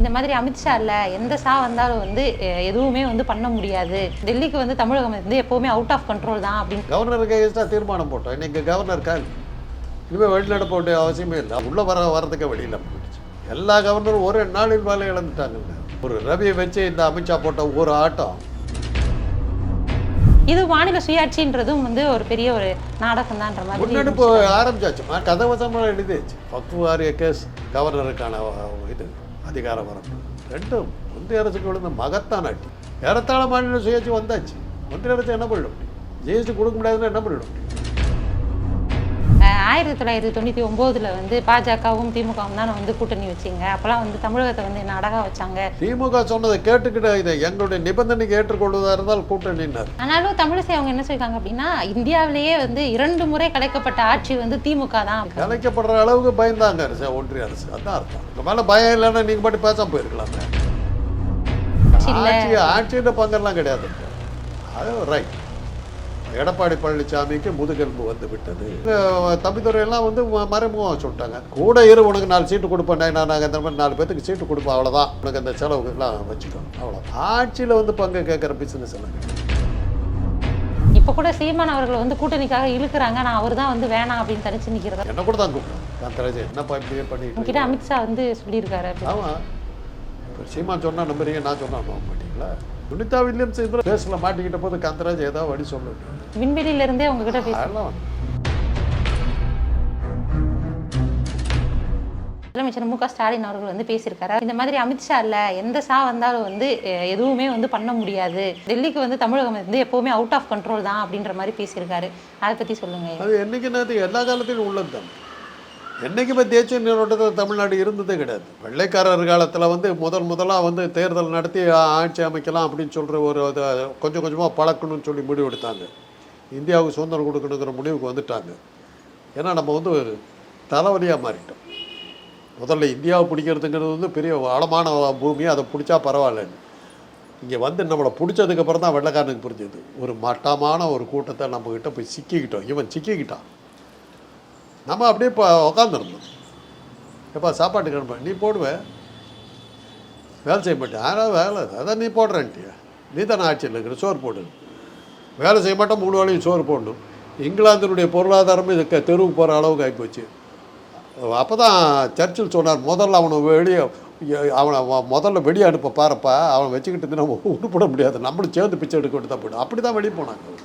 இந்த மாதிரி அமித்ஷா இல்ல எந்த சா வந்தாலும் வந்து எதுவுமே வந்து பண்ண முடியாது. டெல்லிக்கு வந்து தமிழகம் வந்து எப்பவுமே அவுட் ஆஃப் கண்ட்ரோல் தான் அப்படின்னு. கவர்னருக்கு எகேன்ஸ்டாக தீர்மானம் போட்டோம். இன்னைக்கு கவர்னர் கால். இனிமேல் வெளிநட போட்ட அவசியமே இல்லை. உள்ளே வர வரதுக்கு வெளியில் போயிடுச்சு. எல்லா கவர்னரும் ஒரு நாளில் வேலை இழந்துட்டாங்க. ஒரு ரவியை வச்சு இந்த அமித்ஷா போட்ட ஒரு ஆட்டம். இது மாநில சுயாட்சின்றதும் வந்து ஒரு பெரிய ஒரு நாடகம் தான்ற மாதிரி முன்னெடுப்பு ஆரம்பிச்சாச்சுமா? கதவசமாக எழுதியாச்சு. பக்குவாரிய கேஸ் கவர்னருக்கான இது. அதிகார வரம்பு ரெண்டும் ஒன்றிய அரசுக்கு விழுந்த மகத்தான் அட்டி ஏறத்தாழ மாநில சுயாட்சி வந்தாச்சு. ஒன்றிய அரசு என்ன பண்ணிடும்? முடியும் ஜிஎஸ்டி கொடுக்க முடியாதுன்னா என்ன பண்ணிடும்? ஆயிரத்தி தொள்ளாயிரத்தி தொண்ணூற்றி ஒம்போதில் வந்து பாஜகவும் திமுகவும் தானே வந்து கூட்டணி வச்சிங்க. அப்போலாம் வந்து தமிழகத்தை வந்து என்ன அழகா வச்சாங்க? திமுக சொன்னதை கேட்டுக்கிட்ட இதை எங்களுடைய நிபந்தனைக்கு ஏற்றுக்கொள்வதாக இருந்தால் கூட்டணினார் ஆனாலும் தமிழிசை அவங்க என்ன சொல்லியிருக்காங்க அப்படின்னா இந்தியாவிலேயே வந்து இரண்டு முறை கலைக்கப்பட்ட ஆட்சி வந்து திமுக தான். கலைக்கப்படுற அளவுக்கு பயந்தாங்க அரசு ஒன்றிய அரசு. அதான் அர்த்தம். இந்த மேலே பயம் இல்லைன்னா நீங்கள் பாட்டு பேசாம போயிருக்கலாமே. ஆட்சி இல்ல. ஆட்சி ஆட்சின்ற பங்கெல்லாம் கிடையாது. அது ரைட் எடப்பாடி பழனிசாமிக்கு முதுகெலும்பு வந்து விட்டது. அஹ் தம்பிதுரை எல்லாம் வந்து ம- மறைமுகம் சொல்லிட்டாங்க கூட இரு உனக்கு நாலு சீட்டு கொடுப்பேன். நான் நாங்கள் இந்த மாதிரி நாலு பேத்துக்கு சீட்டு கொடுப்போம் அவ்வளோதான் உனக்கு அந்த செலவுக்கெல்லாம் வச்சுக்கோ. அவ்வளோ ஆட்சியில் வந்து பங்கு கேட்குற பிஸ்னஸ் எல்லாம். இப்போ கூட சீமான் அவர்களை வந்து கூட்டணிக்காக இழுக்கிறாங்க. நான் அவர் தான் வந்து வேணாம் அப்படின்னு தனிச்சு நிற்கிறதா என்ன கூட தான் கூப்பிடுறேன் நான் தெரிஞ்சு என்னப்பா இப்படியே பண்ணிட்டு உங்ககிட்ட அமித்ஷா வந்து சொல்லியிருக்காரு. ஆமாம் சீமான் சொன்னா நம்புறீங்க நான் சொன்னா நம்ப மாட்டீங்களா? சுனிதா வில்லியம்ஸ் இதில் பேஸில் மாட்டிக்கிட்ட போது காந்தராஜ் ஏதாவது வழி சொல்லணும் விண்வெளியில இருந்தே உங்ககிட்ட பேச. அதெல்லாம் வேண்டாம். முதலமைச்சர் மு க ஸ்டாலின் அவர்கள் வந்து பேசியிருக்காரு? இந்த மாதிரி அமித்ஷா இல்ல எந்த சா வந்தாலும் வந்து எதுவுமே வந்து பண்ண முடியாது. டெல்லிக்கு வந்து தமிழகம் வந்து எப்பவுமே அவுட் ஆஃப் கண்ட்ரோல் தான் அப்படின்ற மாதிரி பேசியிருக்காரு. அதை பத்தி சொல்லுங்க. அது என்னைக்கு எல்லா காலத்திலும் உள்ளது தான் என்றைக்குமே தேசிய நீரோட்டத்தில் தமிழ்நாடு இருந்ததே கிடையாது. வெள்ளைக்காரர் காலத்தில் வந்து முதல் முதலாக வந்து தேர்தல் நடத்தி ஆட்சி அமைக்கலாம் அப்படின்னு சொல்கிற ஒரு கொஞ்சம் கொஞ்சமாக பழக்கணும்னு சொல்லி முடிவு எடுத்தாங்க. இந்தியாவுக்கு சுதந்திரம் கொடுக்கணுங்கிற முடிவுக்கு வந்துட்டாங்க. ஏன்னா நம்ம வந்து ஒரு தலைவலியாக மாறிட்டோம். முதல்ல இந்தியாவை பிடிக்கிறதுங்கிறது வந்து பெரிய ஆழமான பூமி அதை பிடிச்சா பரவாயில்லன்னு இங்கே வந்து நம்மளை பிடிச்சதுக்கப்புறம் தான் வெள்ளைக்காரனுக்கு புரிஞ்சது. ஒரு மட்டமான ஒரு கூட்டத்தை நம்மக்கிட்ட போய் சிக்கிக்கிட்டோம். இவன் சிக்கிக்கிட்டான். நம்ம அப்படியே இப்போ உக்காந்துருந்தோம். எப்பா சாப்பாட்டுக்கு கிளம்ப நீ போடுவேன் வேலை செய்ய மாட்டேன். யாராவது வேலை அதான் நீ போடுறேன்ட்டியா. நீ தானே ஆட்சியில் இருக்கிற சோறு போடு. வேலை செய்ய மாட்டோம் மூணு வேளையும் சோறு போடணும். இங்கிலாந்தினுடைய பொருளாதாரமே இது தெருவுக்கு போகிற அளவுக்கு ஆகிப்போச்சு. அப்போ தான் சர்ச்சில் சொன்னார் முதல்ல அவனை வெளியே அவனை முதல்ல வெளியே அனுப்ப பாருப்பா. அவனை வச்சுக்கிட்டு நம்ம உருப்பிட முடியாது. நம்மளும் சேர்ந்து பிச்சை எடுக்க வேண்டியதான் போய்டும். அப்படி தான் வெளியே போனாங்க.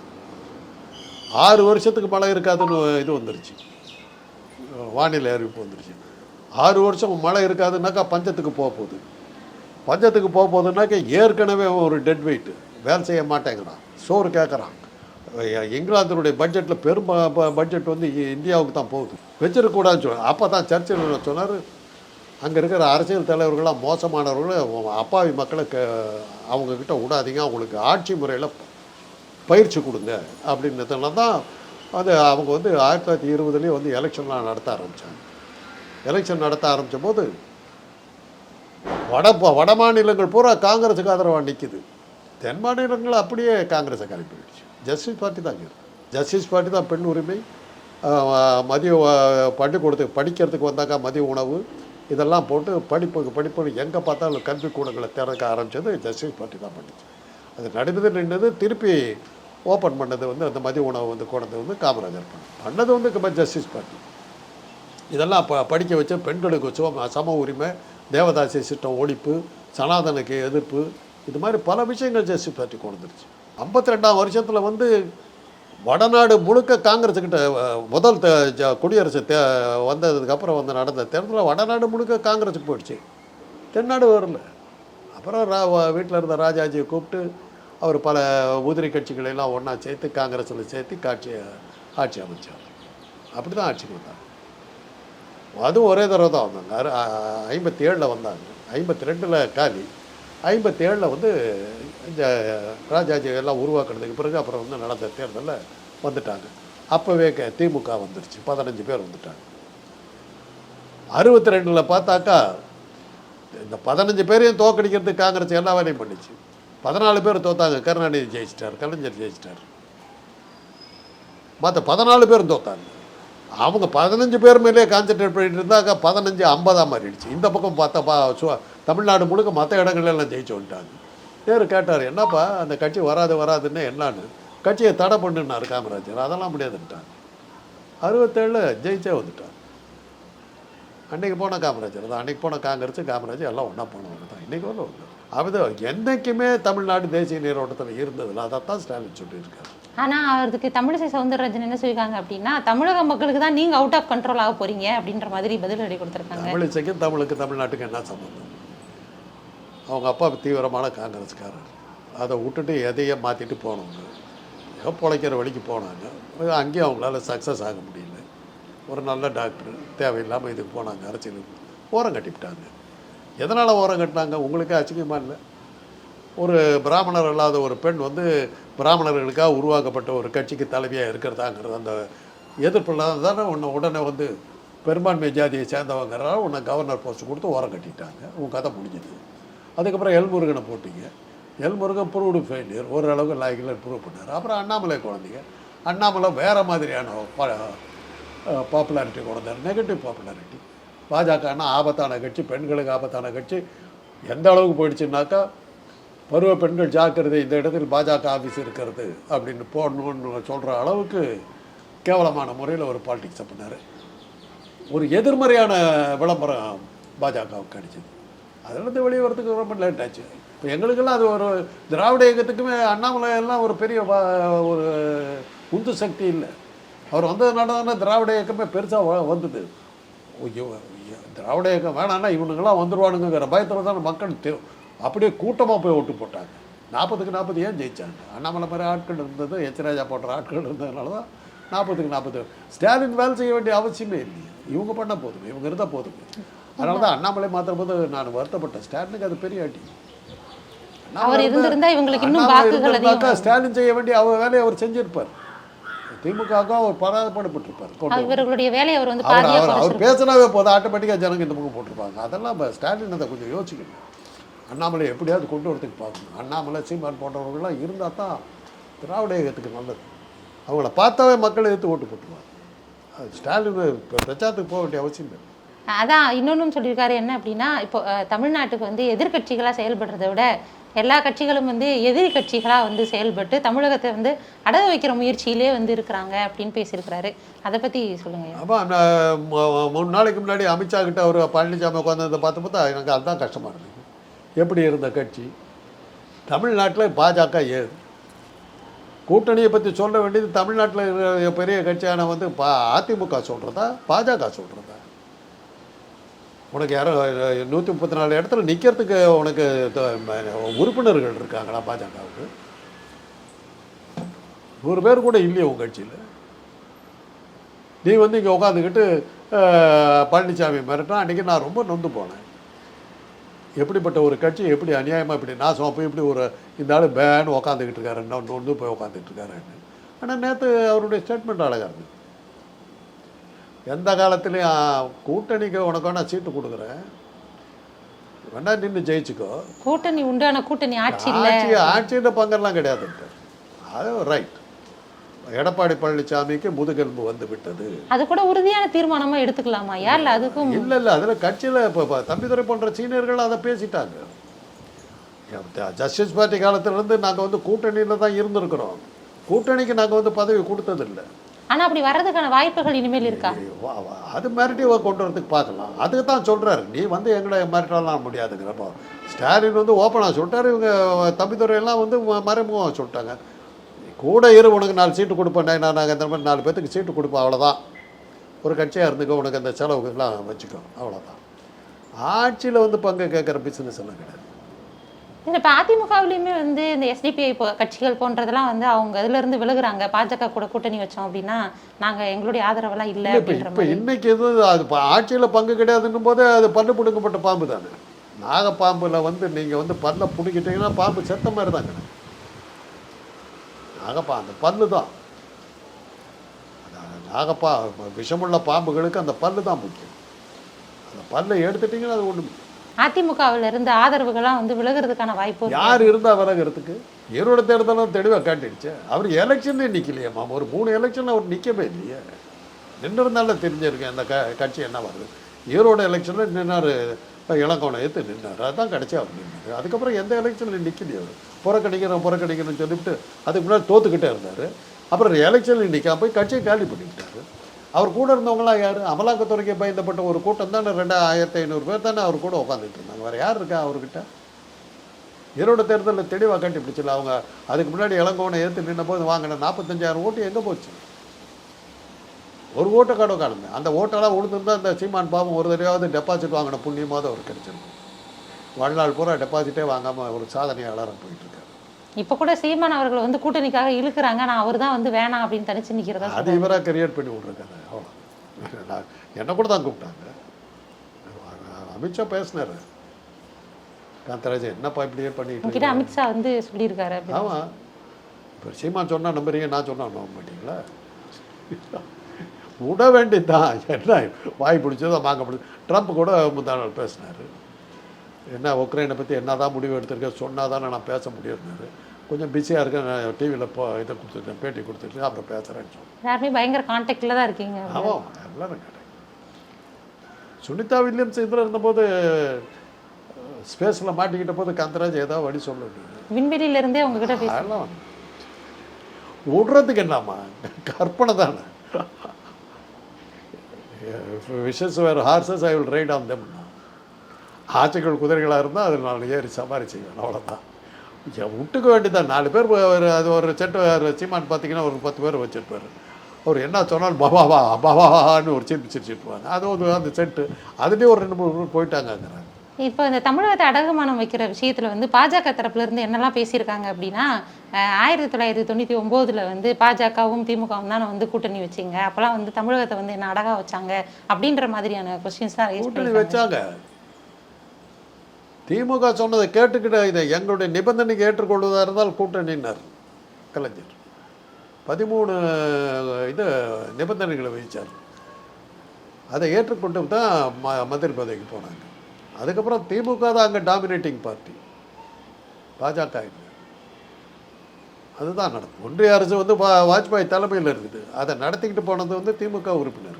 ஆறு வருஷத்துக்கு மழை இருக்காதுன்னு இது வந்துருச்சு. வானிலை அறிவிப்பு வந்துருச்சு. ஆறு வருஷம் மழை இருக்காதுன்னாக்கா பஞ்சத்துக்கு போக போகுது. பஞ்சத்துக்கு போக போகுதுன்னாக்கா ஏற்கனவே ஒரு டெட் வெயிட் வேலை செய்ய மாட்டேங்கிறான். சோறு கேட்குறான் இங்கிலாந்தினுடைய பட்ஜெட்டில் பெரும் பட்ஜெட் வந்து இ- இந்தியாவுக்கு தான் போகுது. வச்சிருக்கக்கூடாதுன்னு சொன்னார் அப்போ தான் சர்ச்சில் சொன்னார். அங்கே இருக்கிற அரசியல் தலைவர்களாக மோசமானவர்கள் அப்பாவி மக்களை க அவங்கக்கிட்ட விடாதீங்க அவங்களுக்கு ஆட்சி முறையில் பயிற்சி கொடுங்க. அப்படின்றதுனால தான் அது அவங்க வந்து ஆயிரத்தி தொள்ளாயிரத்தி இருபதுலேயே வந்து எலெக்ஷன்லாம் நடத்த ஆரம்பித்தாங்க எலெக்ஷன் நடத்த ஆரம்பித்த போது வட வட மாநிலங்கள் பூரா காங்கிரஸுக்கு ஆதரவாக நிற்கிது தென் மாநிலங்கள் அப்படியே காங்கிரஸை கிளப்பி போயிடுச்சு ஜஸ்டிஸ் பார்ட்டி தான் ஜஸ்டிஸ் பார்ட்டி தான் பெண் உரிமை. மதிய பள்ளிக்கூடத்துக்கு படிக்கிறதுக்கு வந்தாக்கா மதிய உணவு. இதெல்லாம் போட்டு படிப்புக்கு படிப்பு எங்கே பார்த்தாலும் கல்விக்கூடங்களை திறக்க ஆரம்பித்தது ஜஸ்டிஸ் பார்ட்டி தான் பண்ணிச்சு. அது நடுந்தது நின்றது திருப்பி ஓப்பன் பண்ணது வந்து அந்த மதிய உணவு வந்து கொண்டது வந்து காமராஜர் பண்ண பண்ணது வந்து ஜஸ்டிஸ் பார்ட்டி. இதெல்லாம் ப படிக்க வச்ச பெண்களுக்கு சும சம உரிமை தேவதாசி சிட்டம் ஒழிப்பு சனாதனுக்கு எதிர்ப்பு இது மாதிரி பல விஷயங்கள் ஜஸ்டிஸ் பார்ட்டி கொண்டு வந்துருச்சு. ஐம்பத்தி ரெண்டாம் வருஷத்தில் வந்து வடநாடு முழுக்க காங்கிரஸுக்கிட்ட அஹ், முதல் த ஜ- குடியரசு தே வந்ததுக்கப்புறம் வந்து நடந்த தேர்தலில் வடநாடு முழுக்க காங்கிரஸுக்கு போயிடுச்சு. தென்னாடு வரல. அப்புறம் ரா வீட்டில் இருந்த ராஜாஜியை கூப்பிட்டு அவர் பல உதிரி கட்சிகளையெல்லாம் ஒன்றா சேர்த்து காங்கிரஸில் சேர்த்து காட்சி ஆட்சி அமைச்சார். அப்படி தான் ஆட்சிக்கு வந்தாங்க அதுவும் ஒரே தடவை தான் வந்தாங்க. ஐம்பத்தி ஏழில் வந்தாங்க. ஐம்பத்தி ரெண்டில் காலி. ஐம்பத்தி ஏழில் வந்து இந்த ராஜாஜி எல்லாம் உருவாக்குனதுக்கு பிறகு அப்புறம் வந்து நடந்த தேர்தலில் வந்துட்டாங்க. அப்போவே க திமுக வந்துருச்சு. பதினஞ்சு பேர் வந்துட்டாங்க. அறுபத்தி ரெண்டில் பார்த்தாக்கா இந்த பதினஞ்சு பேரையும் தோக்கடிக்கிறதுக்கு காங்கிரஸ் எல்லா வேலையும் பண்ணிச்சு. பதினாலு பேர் தோத்தாங்க. கருணாநிதி ஜெயிச்சிட்டார் கலைஞர் ஜெயிச்சிட்டார். மற்ற பதினாலு பேரும் தோத்தாங்க. அவங்க பதினஞ்சு பேர் மேலேயே கான்சென்ட்ரேட் பண்ணிட்டு இருந்தாக்க பதினஞ்சு ஐம்பதாக மாறிடுச்சு இந்த பக்கம் பார்த்தா பா தமிழ்நாடு முழுக்க மற்ற இடங்கள்ல எல்லாம் ஜெயிச்சு வந்துட்டாங்க. நேரு கேட்டார் என்னப்பா அந்த கட்சி வராது வராதுன்னு என்னான்னு? கட்சியை தடை பண்ணுன்னாரு காமராஜர். அதெல்லாம் முடியாதுன்ட்டாங்க. அறுபத்தேழில் ஜெயிச்சே வந்துட்டாங்க. அன்னைக்கு போன காமராஜர் தான். அன்றைக்கி போன காங்கிரஸ் காமராஜர் எல்லாம் ஒன்றா போனவங்க தான். இன்றைக்கி வரல ஒன்று அது என்றைக்குமே தமிழ்நாடு தேசிய நீரோட்டத்தில் இருந்ததில்ல அதைத்தான் ஸ்டாலின் சொல்லியிருக்காரு. ஆனா அவருக்கு தமிழிசை சவுந்தரராஜன் என்ன சொல்லியிருக்காங்க அப்படின்னா தமிழக மக்களுக்கு தான் நீங்க அவுட் ஆஃப் கண்ட்ரோல் ஆக போறீங்க அப்படின்ற மாதிரி பதிலடி கொடுத்துருக்காங்க. தமிழிசைக்கும் தமிழுக்கு தமிழ்நாட்டுக்கு என்ன சம்மந்தம் அவங்க அப்பா தீவிரமான காங்கிரஸ்காரர். அதை விட்டுட்டு எதையும் மாற்றிட்டு போனவங்க. ஏதோ பிழைக்கிற வழிக்கு போனாங்க. அங்கேயும் அவங்களால சக்ஸஸ் ஆக முடியல. ஒரு நல்ல டாக்டர் தேவையில்லாமல் இதுக்கு போனாங்க அரசியலுக்கு. ஓரம் கட்டிவிட்டாங்க. எதனால் ஓரம் கட்டினாங்க? உங்களுக்கே அசிங்கமாக இல்லை? ஒரு பிராமணர் இல்லாத ஒரு பெண் வந்து பிராமணர்களுக்காக உருவாக்கப்பட்ட ஒரு கட்சிக்கு தலைவியாக இருக்கிறதாங்கிறது அந்த எதிர்ப்பு இல்லாத தானே உன்னை உடனே வந்து பெரும்பான்மை ஜாதியை சேர்ந்தவங்கிறனால உன்னை கவர்னர் போஸ்ட் கொடுத்து ஓரம் கட்டிட்டாங்க. உன் கதை முடிஞ்சது. அதுக்கப்புறம் எல்முருகனை போட்டிங்க. எல்முருகன் ப்ரூவ்டு ஃபெயிலியர் ஓரளவுக்கு லாய்க்கில் ப்ரூவ் பண்ணார். அப்புறம் அண்ணாமலை குழந்தைங்க. அண்ணாமலை வேறு மாதிரியான பாப்புலாரிட்டி குழந்தை நெகட்டிவ் பாப்புலாரிட்டி பாஜகன்னா ஆபத்தான கட்சி பெண்களுக்கு ஆபத்தான கட்சி. எந்த அளவுக்கு போயிடுச்சுன்னாக்கா பருவ பெண்கள் ஜாக்கிரதை இந்த இடத்தில் பாஜக ஆஃபீஸ் இருக்கிறது அப்படின்னு போடணும்னு சொல்கிற அளவுக்கு கேவலமான முறையில் ஒரு பாலிடிக்ஸை பண்ணார். ஒரு எதிர்மறையான விளம்பரம் பாஜகவுக்கு அடிச்சது அதிலிருந்து வெளியே வரதுக்கு ரொம்ப லேட் ஆச்சு இப்போ எங்களுக்கெல்லாம் அது ஒரு திராவிட இயக்கத்துக்குமே அண்ணாமலை எல்லாம் ஒரு பெரிய ஒரு உந்து சக்தி இல்லை. அவர் வந்ததுனால தானே திராவிட இயக்கமே பெருசாக வந்தது. திராவிட இயக்கம் வேணான்னா இவனுங்கெல்லாம் வந்துருவானுங்கிற பயத்தில் தான் மக்கள் தே- அப்படியே கூட்டமாக போய் ஓட்டு போட்டாங்க. நாற்பதுக்கு நாற்பது ஏன் ஜெயிச்சாங்க? அண்ணாமலை மாதிரி ஆட்கள் இருந்தது எச்ராஜா போன்ற ஆட்கள் இருந்ததுனால தான் நாற்பதுக்கு நாற்பது. ஸ்டாலின் வேலை செய்ய வேண்டிய அவசியமே இல்லையே. இவங்க பண்ணால் போதுமே இவங்க இருந்தால் போதுமே. அதனால தான் அண்ணாமலை மாத்திர போது நான் வருத்தப்பட்டேன். ஸ்டாலினுக்கு அது பெரிய அடி. அவர் இருந்திருந்தா இவங்களுக்கு இன்னும் ஸ்டாலின் செய்ய வேண்டிய அவர் வேலையை அவர் செஞ்சிருப்பார். திமுகவுக்கு அவர் பராதப்படப்பட்டிருப்பார். இவர்களுடைய வேலையை அவர் வந்து அவர் அவர். பேசினாவே போதும். ஆட்டோமேட்டிக்காக ஜனங்க இந்த பக்கம் போட்டிருப்பாங்க. அதெல்லாம் ஸ்டாலின் அதை கொஞ்சம் யோசிக்கணும். அண்ணாமலை எப்படியாவது கொண்டு வரதுக்கு பார்க்கணும். அண்ணாமலை சீமான் போன்றவர்கள்லாம் இருந்தால் தான் திராவிட இயக்கத்துக்கு நல்லது. அவங்கள பார்த்தாவே மக்கள் எடுத்து ஓட்டு போட்டுருவாங்க. அது ஸ்டாலின் இப்போ பிரச்சாரத்துக்கு போக வேண்டிய அவசியம் இல்லை. அதான் இன்னொன்னும் சொல்லியிருக்காரு என்ன அப்படின்னா இப்போ தமிழ்நாட்டுக்கு வந்து எதிர்க்கட்சிகளா செயல்படுறதை விட எல்லா கட்சிகளும் வந்து எதிரி கட்சிகளாக வந்து செயல்பட்டு தமிழகத்தை வந்து அடக வைக்கிற முயற்சியிலே வந்து இருக்கிறாங்க அப்படின்னு பேசியிருக்கிறாரு. அதை பத்தி சொல்லுங்க. ஆமாம் மூணு நாளைக்கு முன்னாடி அமித்ஷா கிட்ட அவர் பழனிசாமி உட்காந்து பார்த்து பார்த்தா எனக்கு அதுதான் கஷ்டமாக இருந்தது. எப்படி இருந்த கட்சி? தமிழ்நாட்டில் பாஜக ஏது? கூட்டணியை பற்றி சொல்ல வேண்டியது தமிழ்நாட்டில் இருக்கிற பெரிய கட்சியான வந்து பா அதிமுக சொல்கிறதா பாஜக சொல்கிறதா உனக்கு யாரும் நூற்றி முப்பத்தி நாலு இடத்துல நிற்கிறதுக்கு உனக்கு த- உறுப்பினர்கள் இருக்காங்களா பாஜகவுக்கு? நூறு பேர் கூட இல்லையே உங்கள் கட்சியில். நீ வந்து இங்கே உட்காந்துக்கிட்டு பழனிசாமி மிரட்டான் அன்றைக்கி நான் ரொம்ப நொந்து போனேன். எப்படிப்பட்ட ஒரு கட்சி எப்படி அநியாயமாக இப்படி நாசம் போய் இப்படி ஒரு இந்த ஆள் பேன்னு உட்காந்துக்கிட்டு இருக்காரு இன்னொன்று போய் உட்காந்துட்டு இருக்காருன்னு ஆனால் நேற்று அவருடைய ஸ்டேட்மெண்ட் அழகாக இருந்தது. எந்த காலத்துலேயும் கூட்டணிக்கு உனக்கு நான் சீட்டு கொடுக்குறேன். வேணா நின்று ஜெயிச்சுக்கோ. கூட்டணி உண்டான கூட்டணி ஆட்சி ஆட்சி ஆட்சியில் பங்கெல்லாம் கிடையாது அது ரைட் எடப்பாடி பழனிசாமிக்கு முதுகெலும்பு வந்து விட்டது. அது கூட உறுதியான தீர்மானமா எடுத்துக்கலாமா? ஐயா இல்ல அதுக்கும்? இல்ல இல்ல அதுல கட்சியில இப்போ தம்பிதுரை போன்ற சீனியர்கள் அதை பேசிட்டாங்க. ஜஸ்டிஸ் பார்ட்டி காலத்துல இருந்து நாங்க வந்து கூட்டணியில தான் இருந்திருக்கிறோம். கூட்டணிக்கு நாங்க வந்து பதவி கொடுத்ததில்லை. ஆனால் அப்படி வர்றதுக்கான வாய்ப்புகள் இனிமேல் இருக்கா? அது மிரட்டி கொண்டு வரதுக்கு பார்க்கலாம். அதுக்கு தான் சொல்கிறாரு நீ வந்து எங்களை மிரட்டலாம் முடியாதுங்கிறப்போ ஸ்டாலின் வந்து ஓப்பனாக சொல்லிட்டாரு. இவங்க தம்பித்துறையெல்லாம் வந்து மறைமுகம் சொல்லிட்டாங்க. கூட இரு உனக்கு நாலு சீட்டு கொடுப்பேன். நான் நாங்கள் இந்த மாதிரி நாலு பேத்துக்கு சீட்டு கொடுப்போம் அவ்வளோதான் ஒரு கட்சியாக இருந்துக்கோ உனக்கு அந்த செலவுக்கெல்லாம் வச்சுக்கோ அவ்வளோதான் ஆட்சியில் வந்து பங்கு கேட்குற பிஸ்னஸ் எல்லாம் கிடையாது. இல்ல இப்ப அதிமுகவிலயுமே வந்து இந்த எஸ்டிபிஐ கட்சிகள் போன்றதெல்லாம் வந்து அவங்க இதுல இருந்து விலகுறாங்க. பாஜக கூட கூட்டணி வச்சோம் அப்படின்னா நாங்க எங்களுடைய ஆதரவெல்லாம் இல்ல இப்போ இப்போ இன்னைக்கு எது அது இப்போ ஆட்சியில் பங்கு கிடையாதுன்னும் போது அது பல்லு பிடுங்கப்பட்ட பாம்பு தானே. நாகப்பாம்பில் வந்து நீங்கள் வந்து பல்லை பிடிக்கிட்டீங்கன்னா பாம்பு செத்த மாதிரி தான் கிடக்கும் நாகப்பா அந்த பல்லு தான். நாகப்பா விஷமுள்ள பாம்புகளுக்கு அந்த பல்லு தான் முக்கியம். அந்த பல்லை எடுத்துட்டீங்கன்னா அது ஒன்று அதிமுகவில் இருந்து ஆதரவுகள்லாம் வந்து விலகுறதுக்கான வாய்ப்பு யார் இருந்தால் விலகிறதுக்கு? ஈரோடு தேர்தலும் தெளிவாக காட்டிடுச்சு. அவர் எலெக்ஷனே நிற்கலையேம்மா ஒரு மூணு எலெக்ஷன் அவர் நிற்கவே இல்லையே. நின்றுருந்தாலும் தெரிஞ்சிருக்கேன் அந்த க கட்சி என்ன வருது. ஈரோடு எலெக்ஷனில் நின்னார் இளங்கோனை ஏற்று நின்னார். அதுதான் கடைசி அவர் நின்னார். அதுக்கப்புறம் எந்த எலெக்ஷனில் நிற்கலையே அவர்? புறக்கணிக்கிறோம் புறக்கணிக்கிறோம்னு சொல்லிவிட்டு அதுக்கு முன்னாடி தோத்துக்கிட்டே இருந்தார். அப்புறம் எலெக்ஷனில் நிற்காம போய் கட்சியை காலி பண்ணிக்கிட்டாரு. அவர் கூட இருந்தவங்களாம் யார்? அமலாக்கத்துறைக்கு பயந்தப்பட்ட ஒரு கூட்டம் தானே ரெண்டு ஆயிரத்தி ஐநூறு பேர் தானே அவர் கூட உட்காந்துட்டு இருந்தாங்க. வேறு யார் இருக்கா அவர்கிட்ட? ஈரோடு தேர்தலில் தெளிவாக கட்டி பிடிச்சல அவங்க அதுக்கு முன்னாடி இளங்கோவனை ஏற்று நின்ன போது வாங்கின நாற்பத்தஞ்சாயிரம் ஓட்டு எங்கே போச்சு? ஒரு ஓட்டை கடை காணுங்க அந்த ஓட்டெல்லாம் உழுந்துருந்தா அந்த சீமான் பாவம் ஒரு தடவையாவது டெபாசிட் வாங்கின புண்ணியமாவது அவர் கிடைச்சிருக்கும். வாழ்நாள் பூரா டெபாசிட்டே வாங்காமல் ஒரு சாதனையாளராக போயிட்டு இருக்காரு இப்போ கூட சீமான் அவர்கள் வந்து கூட்டணிக்காக இழுக்கிறாங்க. நான் அவர் தான் வந்து வேணாம் அப்படின்னு தனிச்சு நிற்கிறதா அது இவராக கிரியேட் பண்ணி விட்ருக்காரு நான் என்னை கூட தான் கூப்பிட்டாங்க. அமித்ஷா பேசினார். காந்தராஜ் என்னப்பா இப்படியே பண்ணிட்டு அமித்ஷா வந்து சொல்லியிருக்காரு ஆமாம் இப்போ சீமான் சொன்னால் நம்புறீங்க நான் சொன்னா நம்ப மாட்டீங்களா? விட வேண்டியதுதான். என்ன வாய் பிடிச்சதோ வாங்க பிடிச்சது ட்ரம்ப் கூட முந்தா நாள் பேசினார். என்ன உக்ரைனை பற்றி என்ன தான் முடிவு எடுத்திருக்கேன் சொன்னால் தானே நான் பேச முடியும்னாரு. கொஞ்சம் பிஸியாக இருக்கேன் டிவியில் இப்போ இதை கொடுத்துருக்கேன் பேட்டி கொடுத்துருக்கேன் அப்புறம் பேசுகிறேன்னு சொன்னேன் எல்லாருமே பயங்கர கான்டாக்டில் தான் இருக்கீங்க. ஆமாம் எல்லாரும் கிடைக்கும் சுனிதா வில்லியம்ஸ் இதில் இருந்தபோது ஸ்பேஸில் மாட்டிக்கிட்ட போது கந்தராஜ் ஏதாவது வழி சொல்லணும் விண்வெளியில இருந்தே உங்ககிட்ட பேச. அதெல்லாம் விடுறதுக்கு என்னம்மா? கற்பனை தானே. Wishes were horses I will ride on them ஆச்சைகள் குதிரைகளாக இருந்தால் அதில் நான் ஏறி சவாரி செய்வேன் அவ்வளோதான் விட்டுக்க வேண்டியதான் நாலு பேர் ஒரு அது ஒரு செட்டு சீமான் பார்த்தீங்கன்னா ஒரு பத்து பேர் வச்சுருப்பார். அவர் என்ன சொன்னாலும் பபாவா பபாவான்னு ஒரு சிரிப்பு சிரிச்சிருப்பாங்க அது ஒரு அந்த செட்டு. அதுலேயும் ஒரு ரெண்டு மூணு பேர் போயிட்டாங்கங்கிறாங்க இப்போ இந்த தமிழகத்தை அடகுமானம் வைக்கிற விஷயத்துல வந்து பாஜக தரப்புல இருந்து என்னெல்லாம் பேசியிருக்காங்க அப்படின்னா ஆயிரத்தி தொள்ளாயிரத்தி தொண்ணூற்றி ஒம்போதுல வந்து பாஜகவும் திமுகவும் தானே வந்து கூட்டணி வச்சிங்க. அப்போல்லாம் வந்து தமிழகத்தை வந்து என்ன அடகா வச்சாங்க அப்படின்ற மாதிரியான கொஸ்டின்ஸ் தான் கூட்டணி. வச்சாங்க. திமுக சொன்னதை கேட்டுக்கிட்ட இதை எங்களுடைய நிபந்தனைக்கு ஏற்றுக்கொள்வதாக இருந்தால் கூட்டணியினர் கலைஞர். பதிமூணு இது நிபந்தனைகளை வச்சார் அதை ஏற்றுக்கொண்டு தான் ம மந்திரி பதவிக்கு போனாங்க. அதுக்கப்புறம் திமுக தான் அங்கே டாமினேட்டிங் பார்ட்டி பாஜக இல்லை. அதுதான் நடக்கும். ஒன்றிய அரசு வந்து வா வாஜ்பாய் தலைமையில் இருக்குது. அதை நடத்திக்கிட்டு போனது வந்து திமுக உறுப்பினர்.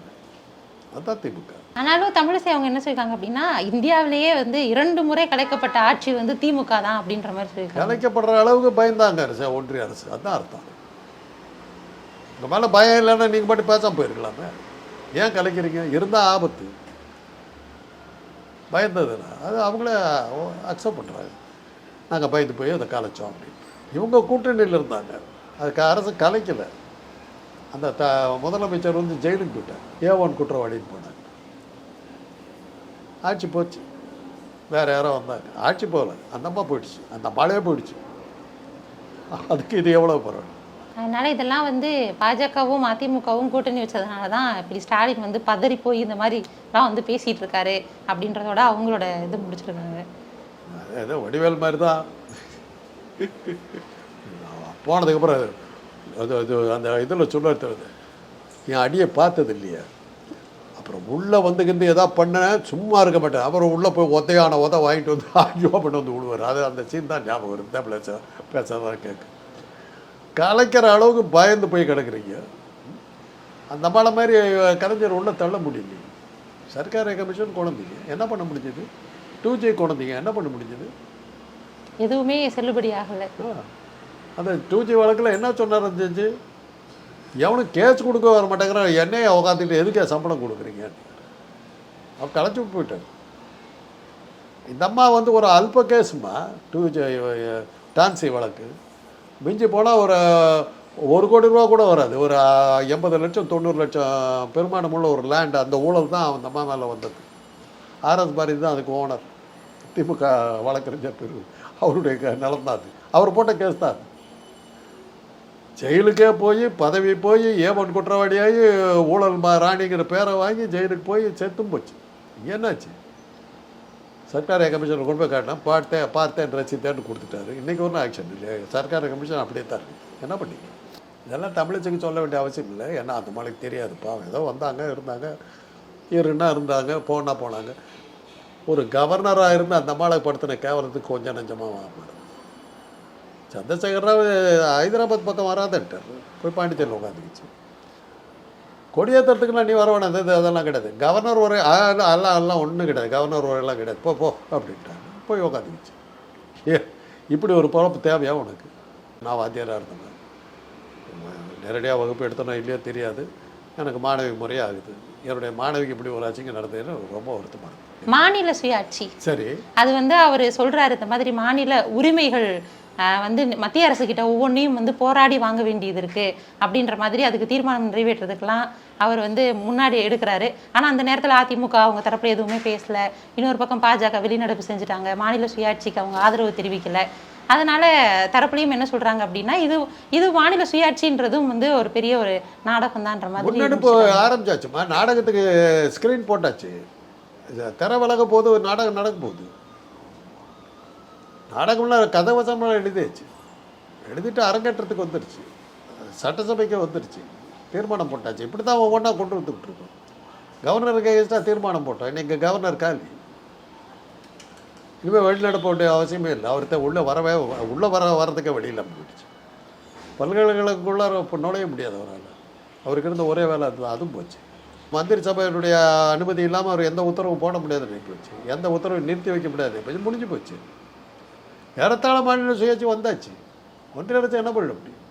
அதுதான் திமுக. ஆனாலும் தமிழிசை அவங்க என்ன சொல்லியிருக்காங்க அப்படின்னா இந்தியாவிலேயே வந்து இரண்டு முறை கலைக்கப்பட்ட ஆட்சி வந்து திமுக தான் அப்படின்ற மாதிரி சொல்லியிருக்காங்க. கலைக்கப்படுற அளவுக்கு பயந்தாங்க அரசு ஒன்றிய அரசு. அதான் அர்த்தம். உங்கள் மேலே பயம் இல்லைன்னா நீங்கள் மட்டும் பேசாம போயிருக்கலாமே. ஏன் கலைக்கிறீங்க? இருந்தால் ஆபத்து. பயந்ததுன்னா அது அவங்களே அக்செப்ட் பண்ணுறாங்க நாங்கள் பயந்து போய் அதை கலைச்சோம் அப்படின்னு. இவங்க கூட்டணியில் இருந்தாங்க. அதுக்கு அரசு கலைக்கலை. அந்த த முதலமைச்சர் வந்து ஜெயிலுக்கு போயிட்டார். ஏ ஒன் குற்றவாளின்னு போனாங்க ஆட்சி போச்சு. வேறு யாரோ வந்தாங்க. ஆட்சி போகல. அந்த அம்மா போயிடுச்சு. அந்த அம்மாலே போயிடுச்சு. அதுக்கு இது எவ்வளோ பரவாயில்ல. அதனால இதெல்லாம் வந்து பாஜகவும் அதிமுகவும் கூட்டணி வச்சதுனால தான் இப்படி ஸ்டாலின் வந்து பதறி போய் இந்த மாதிரிலாம் வந்து பேசிட்டு இருக்காரு அப்படின்றதோட அவங்களோட இது முடிச்சிருக்காங்க. ஏதோ வடிவேல் மாதிரி தான். போனதுக்கப்புறம் அது அது அந்த இதில் சொல்ல என் அடியை பார்த்தது இல்லையா அப்புறம் உள்ளே வந்துக்கிட்டு எதாவது பண்ணேன் சும்மா இருக்க மாட்டேன். அப்புறம் உள்ளே போய் ஒத்தையான உத வாங்கிட்டு வந்து ஐயோ பண்ணி வந்து விடுவார். அது அந்த சீன் தான் ஞாபகம் தான் பேச பேசாதான் கேட்கு. கலைக்கிற அளவுக்கு பயந்து போய் கிடக்குறீங்க. அந்த மலை மாதிரி கலைஞர் உள்ள தள்ள முடியல சர்க்கார் கமிஷன் குழந்தைங்க. என்ன பண்ண முடிஞ்சது? டூ ஜே குழந்தைங்க. என்ன பண்ண முடிஞ்சது? எதுவுமே செல்லுபடி ஆகலை. அந்த டூ ஜி வழக்கில் என்ன சொன்னார் அந்த எவனும் கேஸ் கொடுக்க வர மாட்டேங்கிறான் என்னைய உக்காந்துட்டு எதுக்கே சம்பளம் கொடுக்குறீங்க? அவர் களைச்சி விட்டு போயிட்டார். இந்த அம்மா வந்து ஒரு அல்ப கேஸுமா டூ ஜி டான்சி வழக்கு. மிஞ்சி போனால் ஒரு ஒரு கோடி ரூபா கூட வராது. ஒரு எண்பது லட்சம் தொண்ணூறு லட்சம் பெருமானமுள்ள ஒரு லேண்ட் அந்த ஊழல் தான் அந்த அம்மா மேலே வந்தது. ஆர்எஸ் பாரதி தான் அதுக்கு ஓனர் திமுக வழக்கறிஞர் பெரு அவருடைய க- நிலம் தான் அது. அவர் போட்ட கேஸ் தான் அது. ஜெயிலுக்கே போய் பதவி போய் ஏவன் குற்றவாளியாகி ஊழல் மா ராணிங்கிற பேரை வாங்கி ஜெயிலுக்கு போய் செத்தும் போச்சு. என்னாச்சு? சர்க்கார் கமிஷன் கொண்டு போய் காட்டினா பார்த்தேன் பார்த்தேன் ரசித்தேன்னு கொடுத்துட்டாரு. இன்றைக்கி ஒன்றும் ஆக்ஷன் இல்லையா. சர்க்கார் கமிஷன் அப்படியே தான் என்ன பண்ணிக்க? இதெல்லாம் தமிழச்சுக்கு சொல்ல வேண்டிய அவசியம் இல்லை. ஏன்னா அந்த மலைக்கு தெரியாதுப்பா ஏதோ வந்தாங்க இருந்தாங்க. இருன்னா இருந்தாங்க போனால் போனாங்க. ஒரு கவர்னராக இருந்து அந்த மாலை படுத்தின கேவலத்துக்கு கொஞ்சம் நஞ்சமாக வாங்கினார் சந்திரசேகர் ராவ் ஹைதராபாத் பக்கம் வராதன்ட்டார் போய் பாண்டிச்சேரியில் உட்காந்துக்கிச்சு கொடியேற்றத்துக்குலாம் நீ வர வேணாம் இது அதெல்லாம் கிடையாது கவர்னர் உரை ஆ, எல்லாம் ஒன்றும் கிடையாது கவர்னர் உரையெல்லாம் கிடையாது போ போ அப்படின்ட்டாங்க போய் உட்காந்துக்கிச்சு ஏ இப்படி ஒரு பொழப்பு தேவையா உனக்கு நான் வாத்தியாராக இருந்தேன் நேரடியாக வகுப்பு எடுத்தனோ இல்லையோ தெரியாது எனக்கு மாணவி முறையே ஆகுது என்னுடைய மாணவிக்கு இப்படி ஒரு அச்சிங்க நடந்ததுன்னு ரொம்ப வருத்தமாக மாநில சுயாட்சி சரி அது வந்து அவர் சொல்றாரு இந்த மாதிரி மாநில உரிமைகள் வந்து மத்திய அரசு கிட்ட ஒவ்வொன்றையும் வந்து போராடி வாங்க வேண்டியது இருக்கு அப்படின்ற மாதிரி அதுக்கு தீர்மானம் நிறைவேற்றுறதுக்கெல்லாம் அவர் வந்து முன்னாடி எடுக்கிறாரு. ஆனா அந்த நேரத்துல அதிமுக அவங்க தரப்புல எதுவுமே பேசல. இன்னொரு பக்கம் பாஜக வெளிநடப்பு செஞ்சுட்டாங்க. மாநில சுயாட்சிக்கு அவங்க ஆதரவு தெரிவிக்கல. அதனால தரப்புலையும் என்ன சொல்றாங்க அப்படின்னா இது இது மாநில சுயாட்சின்றதும் வந்து ஒரு பெரிய ஒரு நாடகம் தான்ற மாதிரி ஆரம்பிச்சாச்சுமா? நாடகத்துக்கு ஸ்க்ரீன் போட்டாச்சு. திரை விலக போது ஒரு நாடகம் நடக்க போகுது நாடகம்லாம் கதை வசமெல்லாம் எழுதியாச்சு. எழுதிட்டு அரங்கேற்றத்துக்கு வந்துடுச்சு சட்டசபைக்கு வந்துடுச்சு தீர்மானம் போட்டாச்சு. இப்படி தான் ஒவ்வொன்றா கொண்டு வந்துக்கிட்டு இருக்கோம் கவர்னருக்கு எகேன்ஸ்டாக தீர்மானம் போட்டோம். இன்னைக்கு கவர்னர் காலி. இனிமேல் வெளிநடப்ப வேண்டிய அவசியமே இல்லை. அவர்கிட்ட உள்ளே வரவே உள்ளே வர வர்றதுக்கே வெளியில் போயிடுச்சு. பல்கலைக்கழகத்துக்குள்ளார இப்போ நுழைய முடியாது அவரால். அவருக்கு இருந்த ஒரே வேலை அது அதுவும் போச்சு. மந்திரி சபையினுடைய அனுமதி இல்லாமல் அவர் எந்த உத்தரவும் போட முடியாது நினைக்க போச்சு. எந்த உத்தரவும் நிறுத்தி வைக்க முடியாது. போச்சு முடிஞ்சு போச்சு. ஏறத்தாழ மாநில சுயாட்சி வந்தாச்சு. ஒன்றிய அரசு என்ன பண்ணிட முடியும்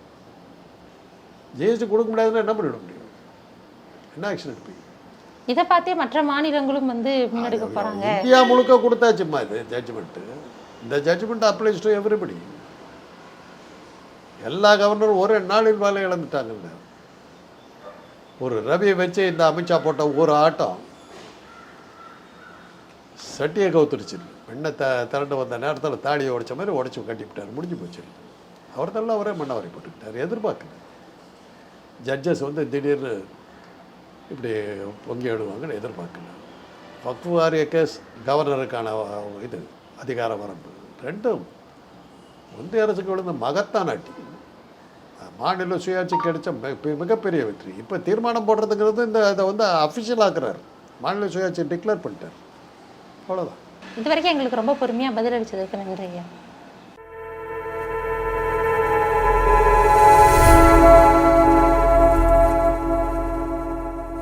ஜிஎஸ்டி கொடுக்க முடியாதுன்னா என்ன பண்ணிட முடியும் என்ன ஆக்ஷன் எடுப்பீங்க? இதை பார்த்தே மற்ற மாநிலங்களும் வந்து முன்னெடுக்க போறாங்க. இந்தியா முழுக்க கொடுத்தாச்சும்மா இது ஜட்ஜ்மெண்ட்டு இந்த ஜட்ஜ்மெண்ட் அப்ளைஸ் டு எவ்ரிபடி எல்லா கவர்னரும் ஒரே நாளில் வேலை இழந்துட்டாங்கல்ல. ஒரு ரவியை வச்சு இந்த அமித்ஷா போட்ட ஒரு ஆட்டம். சட்டியை கவுத்துருச்சு. பெண்ணை த திரண்டு வந்த நேரத்தில் தாடியை உடைச்ச மாதிரி உடச்சி கட்டிவிட்டார். முடிஞ்சு போச்சு. அவர்தெல்லாம் அவரே மன்னவரை போட்டுக்கிட்டார். எதிர்பார்க்கல. ஜட்ஜஸ் வந்து திடீர்னு இப்படி பொங்கி எழுவாங்கன்னு எதிர்பார்க்கல. வக்ஃபு வாரிய கேஸ் கவர்னருக்கான இது அதிகார வரம்பு. ரெண்டும் ஒன்றிய அரசுக்கு விழுந்த மகத்தான் அட்டி மாநில சுயாட்சி கிடைச்ச மிக- மிகப்பெரிய வெற்றி. இப்போ தீர்மானம் போடுறதுங்கிறது இந்த இதை வந்து அஃபிஷியல் ஆக்குறாரு. மாநில சுயாட்சி டிக்ளேர் பண்ணிட்டார். அவ்வளோதான் இது வரைக்கும் எங்களுக்கு ரொம்ப பொறுமையாக பதிலளிச்சதுக்கு நன்றி ஐயா.